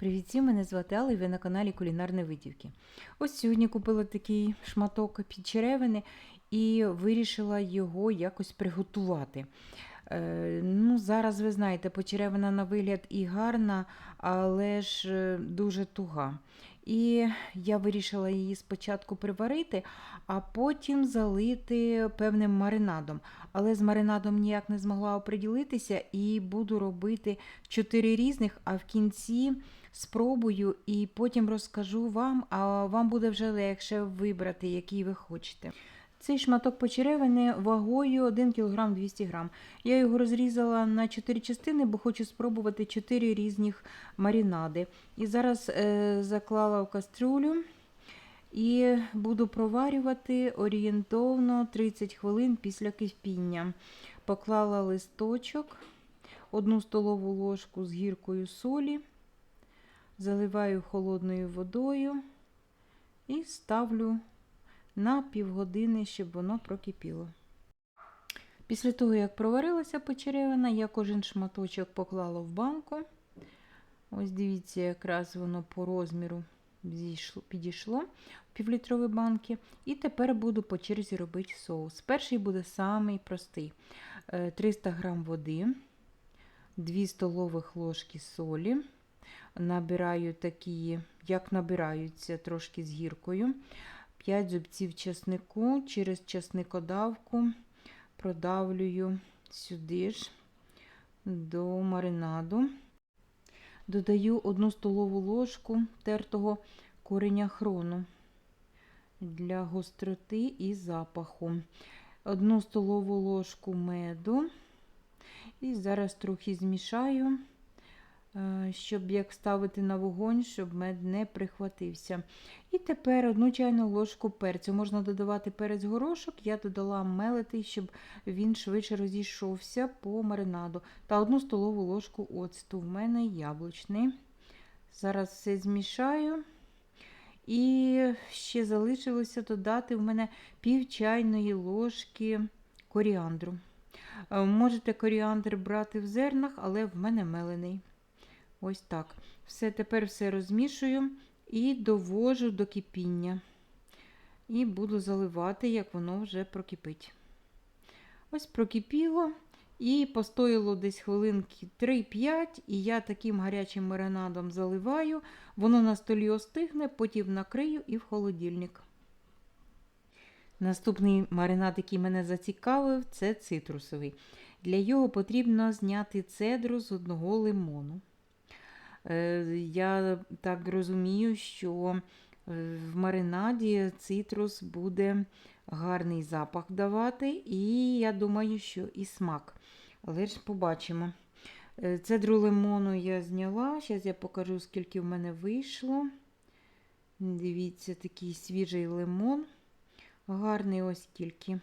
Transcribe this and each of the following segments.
Привіт, мене звати Алла і ви на каналі Кулінарні Видівки. Ось сьогодні купила такий шматок підчеревини і вирішила його якось приготувати. Е, ну, Зараз ви знаєте, почеревина на вигляд і гарна, але ж е, дуже туга. І я вирішила її спочатку приварити, а потім залити певним маринадом. Але з маринадом ніяк не змогла оприділитися і буду робити чотири різних, а в кінці спробую і потім розкажу вам, а вам буде вже легше вибрати, який ви хочете. Цей шматок почеревини вагою 1 кг 200 г. Я його розрізала на 4 частини, бо хочу спробувати 4 різних марінади. І зараз е, заклала в кастрюлю і буду проварювати орієнтовно 30 хвилин після кипіння. Поклала листочок, одну столову ложку з гіркою солі, заливаю холодною водою і ставлю на півгодини, щоб воно прокипіло. Після того, як проварилася почеревина, я кожен шматочок поклала в банку. Ось дивіться, якраз воно по розміру підійшло в півлітрові банки. І тепер буду по черзі робити соус. Перший буде самий простий: 300 г води, 2 столових ложки солі. Набираю такі, як набираються, трошки з гіркою. 5 зубців чеснику через чесникодавку продавлюю сюди ж до маринаду. Додаю 1 столову ложку тертого кореня хрону для гостроти і запаху. 1 столову ложку меду. І зараз трохи змішаю. Е, щоб як ставити на вогонь, щоб мед не прихватився. І тепер одну чайну ложку перцю. Можна додавати перець горошок, я додала мелитий, щоб він швидше розійшовся по маринаду. Та одну столову ложку оцту. В мене яблучний. Зараз все змішаю. І ще залишилося додати в мене пів чайної ложки коріандру. Е, можете коріандр брати в зернах, але в мене мелений. Ось так. Все, тепер все розмішую і довожу до кипіння. І буду заливати, як воно вже прокипить. Ось прокипіло. І постояло десь хвилинки 3-5, і я таким гарячим маринадом заливаю, воно на столі остигне, потім накрию і в холодильник. Наступний маринад, який мене зацікавив, це цитрусовий. Для його потрібно зняти цедру з одного лимону. Е, я так розумію, що е, в маринаді цитрус буде гарний запах давати, і я думаю, що і смак. Але ж побачимо. Е, цедру лимону я зняла. Зараз я покажу, скільки в мене вийшло. Дивіться, такий свіжий лимон. Гарний ось скільки.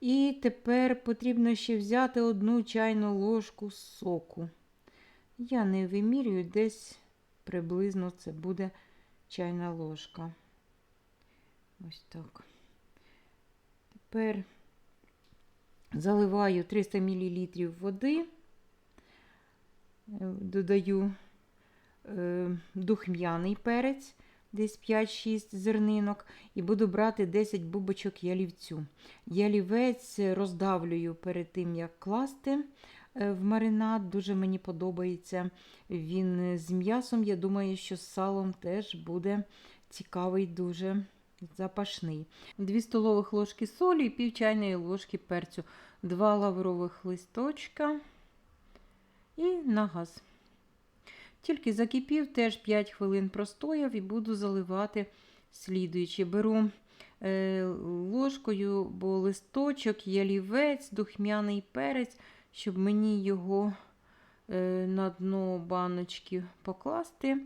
І тепер потрібно ще взяти одну чайну ложку соку. Я не вимірюю, десь приблизно це буде чайна ложка. Ось так. Тепер заливаю 300 мл води, додаю е, духм'яний перець, десь 5-6 зернинок, і буду брати 10 бубочок ялівцю. Ялівець роздавлюю перед тим, як класти. Е, в маринад. Дуже мені подобається він з м'ясом. Я думаю, що з салом теж буде цікавий, дуже запашний. Дві столових ложки солі і пів чайної ложки перцю, два лаврових листочка і на газ. Тільки закипів, теж 5 хвилин простояв і буду заливати слідуючи. Беру е, ложкою, бо листочок, ялівець, духмяний перець щоб мені його е, на дно баночки покласти.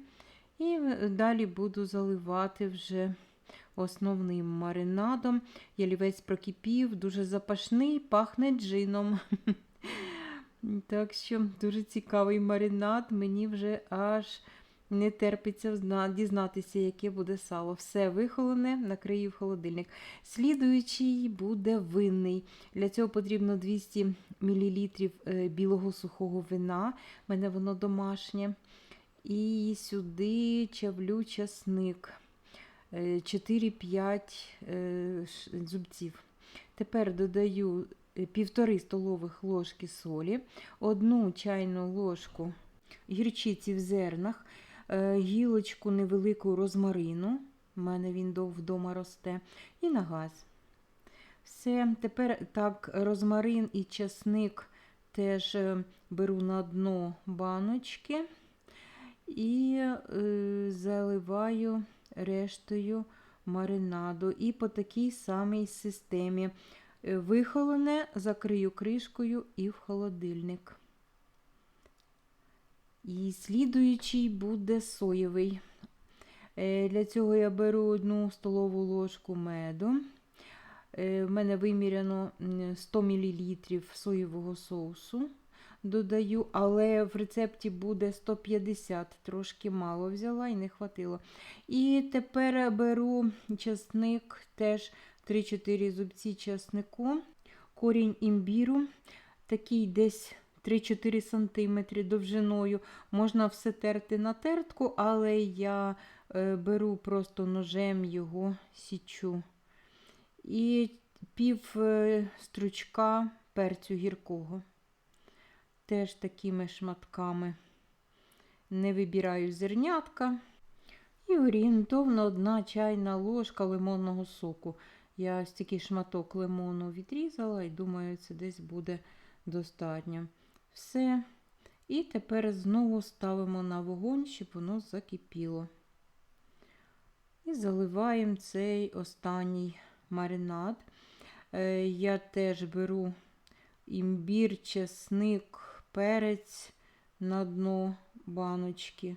І далі буду заливати вже основним маринадом. Ялівець прокипів, дуже запашний, пахне джином. Так що дуже цікавий маринад, мені вже аж не терпиться дізнатися, яке буде сало. Все вихолене, накрию в холодильник. Слідуючий буде винний. Для цього потрібно 200 мл е, білого сухого вина. У мене воно домашнє. І сюди чавлю часник. Е, 4-5 е, зубців. Тепер додаю е, півтори столових ложки солі, одну чайну ложку гірчиці в зернах, е, гілочку невелику розмарину. У мене він вдома росте, і на газ. Все, тепер так, розмарин і часник теж е, беру на дно баночки і е, заливаю рештою маринаду. І по такій самій системі. Е, Вихолоне, закрию кришкою і в холодильник. І слідуючий буде соєвий. Е, Для цього я беру одну столову ложку меду. Е, В мене виміряно 100 мл соєвого соусу. Додаю, але в рецепті буде 150, трошки мало взяла і не хватило. І тепер беру часник, теж 3-4 зубці часнику, корінь імбіру, такий десь 3-4 см довжиною. Можна все терти на тертку, але я е, беру просто ножем його січу. І пів е, стручка перцю гіркого. Теж такими шматками. Не вибираю зернятка. І орієнтовно одна чайна ложка лимонного соку. Я ось такий шматок лимону відрізала і думаю, це десь буде достатньо. Все. І тепер знову ставимо на вогонь, щоб воно закипіло. І заливаємо цей останній маринад. Е, Я теж беру імбір, чесник, перець на дно баночки.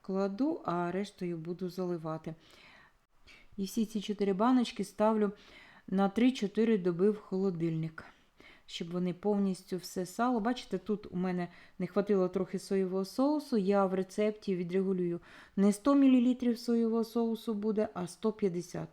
Кладу, а рештою буду заливати. І всі ці чотири баночки ставлю на 3-4 доби в холодильник, щоб вони повністю все сало. Бачите, тут у мене не хватило трохи соєвого соусу. Я в рецепті відрегулюю не 100 мл соєвого соусу буде, а 150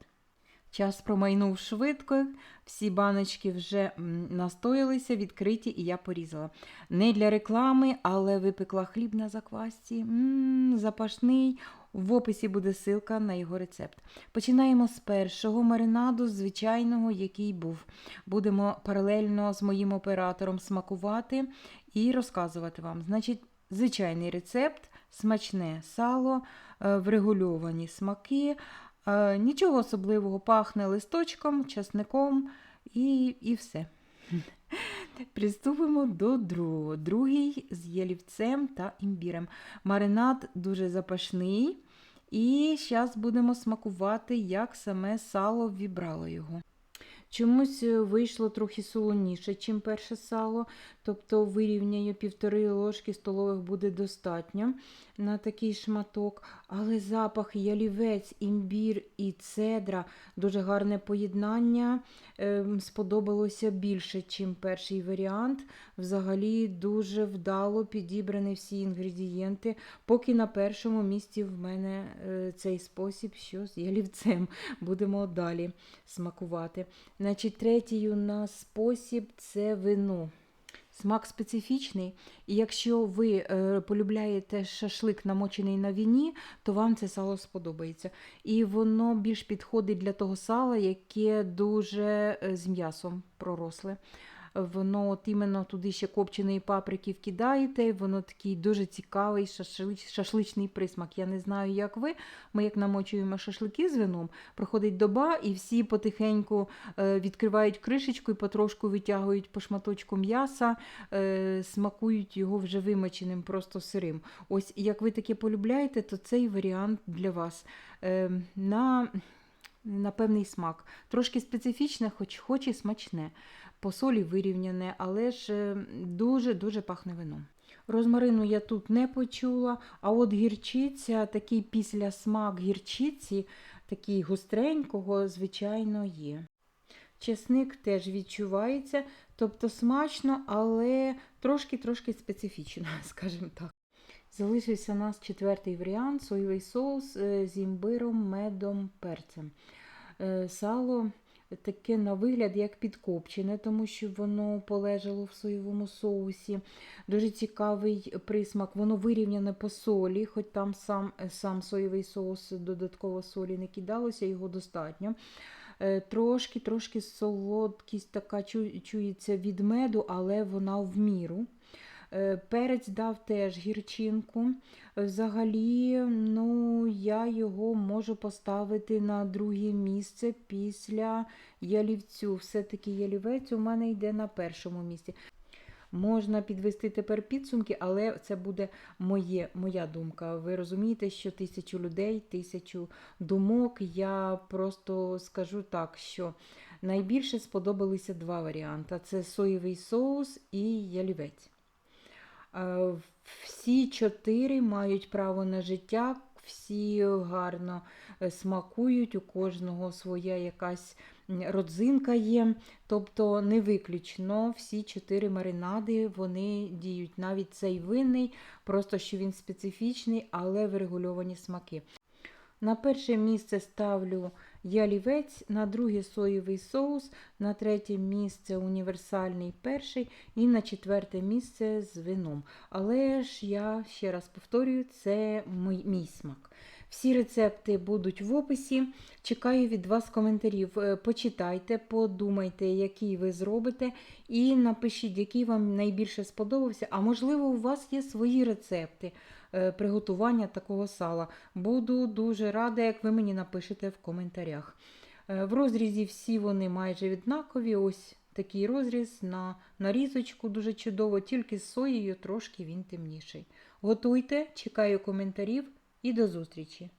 Час промайнув швидко, всі баночки вже настоялися, відкриті, і я порізала. Не для реклами, але випекла хліб на заквасці. М, запашний. В описі буде ссылка на його рецепт. Починаємо з першого маринаду, звичайного, який був. Будемо паралельно з моїм оператором смакувати і розказувати вам. Значить, звичайний рецепт, смачне сало, е, врегульовані смаки. Е, Нічого особливого пахне листочком, часником і, і все. Приступимо до другого. Другий з ялівцем та імбірем. Маринад дуже запашний. І зараз будемо смакувати, як саме сало вібрало його. Чомусь е, вийшло трохи солоніше, ніж перше сало, тобто вирівняю півтори ложки столових буде достатньо на такий шматок. Але запах ялівець, імбір і цедра дуже гарне поєднання. Ем, Сподобалося більше, ніж перший варіант. Взагалі дуже вдало підібрані всі інгредієнти. Поки на першому місці в мене е, цей спосіб, що з ялівцем. Будемо далі смакувати. Значить, третій у нас спосіб це вино. Смак специфічний, і якщо ви е, полюбляєте шашлик намочений на віні, то вам це сало сподобається. І воно більш підходить для того сала, яке дуже е, з м'ясом проросле. Воно от іменно туди ще копченої паприки вкидаєте, воно такий дуже цікавий шашлич, шашличний присмак. Я не знаю, як ви. Ми як намочуємо шашлики з вином, проходить доба, і всі потихеньку е, відкривають кришечку і потрошку витягують по шматочку м'яса, е, смакують його вже вимоченим, просто сирим. Ось як ви таке полюбляєте, то цей варіант для вас. Е, на, на певний смак. Трошки специфічне, хоч, хоч і смачне. По солі вирівняне, але ж дуже-дуже пахне вином. Розмарину я тут не почула, а от гірчиця, такий післясмак гірчиці, такий гостренького, звичайно, є. Чесник теж відчувається, тобто смачно, але трошки-трошки специфічно, скажімо так. Залишився у нас четвертий варіант соєвий соус е, з імбиром, медом, перцем. Е, Сало таке на вигляд, як підкопчене, тому що воно полежало в соєвому соусі. Дуже цікавий присмак, воно вирівняне по солі, хоч там сам, сам соєвий соус додатково солі не кидалося, його достатньо. Е, Трошки, трошки солодкість така чується від меду, але вона в міру. Е, Перець дав теж гірчинку. Е, Взагалі, ну, я його можу поставити на друге місце після ялівцю. Все-таки ялівець у мене йде на першому місці. Можна підвести тепер підсумки, але це буде моє, моя думка. Ви розумієте, що тисячу людей, тисячу думок. Я просто скажу так, що найбільше сподобалися два варіанти: це соєвий соус і ялівець. Е, Всі чотири мають право на життя, всі гарно е, смакують, у кожного своя якась родзинка є. Тобто не виключно всі чотири маринади вони діють. Навіть цей винний, просто що він специфічний, але врегульовані смаки. На перше місце ставлю ялівець, на друге соєвий соус, на третє місце універсальний перший і на четверте місце з вином. Але ж я ще раз повторюю, це мій, смак. Всі рецепти будуть в описі. Чекаю від вас коментарів. Е, Почитайте, подумайте, який ви зробите, і напишіть, який вам найбільше сподобався. А можливо, у вас є свої рецепти е, приготування такого сала. Буду дуже рада, як ви мені напишете в коментарях. Е, В розрізі всі вони майже однакові. Ось такий розріз на нарізочку дуже чудово, тільки з соєю трошки він темніший. Готуйте, чекаю коментарів і до зустрічі!